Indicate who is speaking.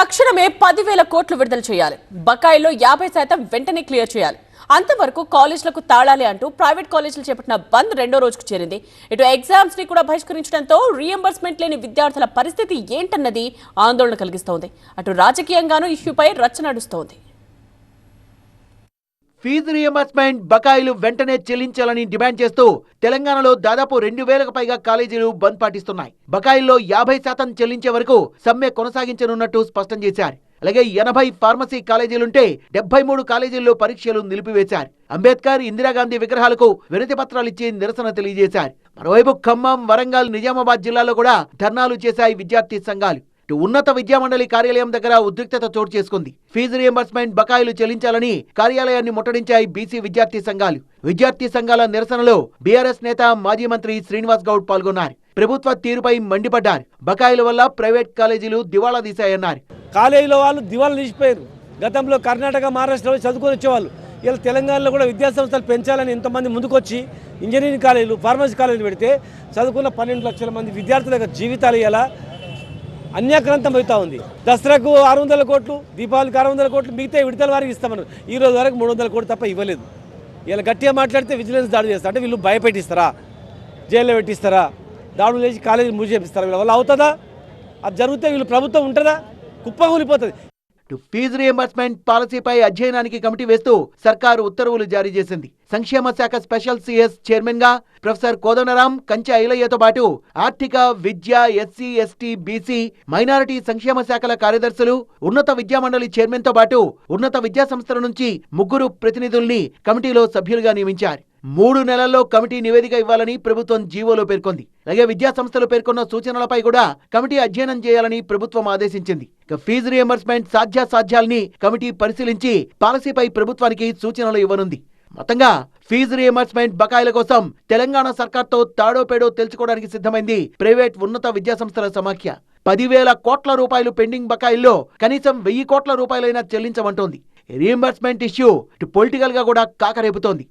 Speaker 1: తక్షణమే పదివేల కోట్లు విడుదల చేయాలి. బకాయిలో యాభై శాతం వెంటనే క్లియర్ చేయాలి. అంతవరకు కాలేజీలకు తాళాలి అంటూ ప్రైవేట్ కాలేజీలు చేపట్టిన బంద్ రెండో రోజుకు చేరింది. ఇటు ఎగ్జామ్స్ని కూడా బహిష్కరించడంతో రీఎంబర్స్మెంట్ లేని విద్యార్థుల పరిస్థితి ఏంటన్నది ఆందోళన కలిగిస్తోంది. అటు రాజకీయంగానూ ఇష్యూపై రచ్చ నడుస్తోంది.
Speaker 2: ఫీజు రియంబర్స్మెంట్ బకాయిలు వెంటనే చెల్లించాలని డిమాండ్ చేస్తూ తెలంగాణలో దాదాపు రెండు వేలకు పైగా కాలేజీలు బంద్ పాటిస్తున్నాయి. బకాయిల్లో యాభై శాతం చెల్లించే వరకు సమ్మె కొనసాగించనున్నట్టు స్పష్టం చేశారు. అలాగే ఎనభై ఫార్మసీ కాలేజీలుంటే డెబ్బై మూడు కాలేజీల్లో పరీక్షలు నిలిపివేశారు. అంబేద్కర్ ఇందిరాగాంధీ విగ్రహాలకు వినతి పత్రాలిచ్చి నిరసన తెలియజేశారు. మరోవైపు ఖమ్మం వరంగల్ నిజామాబాద్ జిల్లాలో కూడా ధర్నాలు చేశాయి విద్యార్థి సంఘాలు. ఉన్నత విద్యామండలి కార్యాలయం దగ్గర ఉద్రిక్తత చోటు చేసుకుంది. ఫీజు రియంబర్స్మెంట్ బకాయిలు చెల్లించాలని కార్యాలయాన్ని ముట్టడించాయి బీసీ విద్యార్థి సంఘాలు. విద్యార్థి సంఘాల నిరసనలో బీఆర్ఎస్ నేత మాజీ మంత్రి శ్రీనివాస్ గౌడ్ పాల్గొన్నారు. ప్రభుత్వ తీరుపై మండిపడ్డారు. బకాయిల వల్ల ప్రైవేట్ కాలేజీలు దివాళా తీశాయన్నారు.
Speaker 3: కాలేజీలో వాళ్ళు దివాళా తీసిపోయారు. గతంలో కర్ణాటక మహారాష్ట్రలో చదువుకొని వచ్చేవాళ్ళు. ఇలా తెలంగాణలో కూడా విద్యాసంస్థలు పెంచాలని ఎంతమంది ముందుకొచ్చి ఇంజనీరింగ్ కాలేజీలు ఫార్మసీ కాలేజీలు పెడితే చదువుకున్న పన్నెండు లక్షల మంది విద్యార్థుల జీవితాలు ఇలా అన్యాక్రాంతం అవుతా ఉంది. దసరాకు ఆరు వందల కోట్లు దీపావళికి ఆరు వందల కోట్లు మిగతా విడతల వారికి ఇస్తామన్నారు. ఈ రోజు వరకు మూడు వందల కోట్లు తప్ప ఇవ్వలేదు. ఇలా గట్టిగా మాట్లాడితే విజిలెన్స్ దాడి చేస్తారు అంటే వీళ్ళు భయపెట్టిస్తారా? జైల్లో పెట్టిస్తారా? దాడులు లేచి కాలేజీ మూసేపిస్తారా? వీళ్ళ వల్ల అవుతుందా? అది జరిగితే వీళ్ళు ప్రభుత్వం ఉంటుందా? కుప్ప
Speaker 2: కూలిపోతుంది. టు ఫీజు రియంబర్స్మెంట్ పాలసీపై అధ్యయనానికి కమిటీ వేస్తూ సర్కారు ఉత్తర్వులు జారీ చేసింది. సంక్షేమ శాఖ స్పెషల్ సిఎస్ చైర్మన్గా ప్రొఫెసర్ కోదండరాం కంచె ఐలయ్యతో పాటు ఆర్థిక విద్య ఎస్సీ ఎస్టీ బీసీ మైనారిటీ సంక్షేమ శాఖల కార్యదర్శులు ఉన్నత విద్యామండలి చైర్మన్తో పాటు ఉన్నత విద్యా సంస్థల నుంచి ముగ్గురు ప్రతినిధుల్ని కమిటీలో సభ్యులుగా నియమించారు. మూడు నెలల్లో కమిటీ నివేదిక ఇవ్వాలని ప్రభుత్వం జీవోలో పేర్కొంది. అలాగే విద్యాసంస్థలు పేర్కొన్న సూచనలపై కూడా కమిటీ అధ్యయనం చేయాలని ప్రభుత్వం ఆదేశించింది. ఫీజు రియంబర్స్మెంట్ సాధ్యాసాధ్యాల్ని కమిటీ పరిశీలించి పాలసీపై ప్రభుత్వానికి సూచనలు ఇవ్వనుంది. మొత్తంగా ఫీజు రియంబర్స్మెంట్ బకాయిల కోసం తెలంగాణ సర్కార్తో తాడోపేడో తెలుసుకోవడానికి సిద్ధమైంది ప్రైవేట్ ఉన్నత విద్యాసంస్థల సమాఖ్య. పదివేల కోట్ల రూపాయలు పెండింగ్ బకాయిల్లో కనీసం వెయ్యి కోట్ల రూపాయలైనా చెల్లించమంటోంది. రియంబర్స్మెంట్ ఇష్యూ ఇటు పొలిటికల్గా కూడా కాకరేపుతోంది.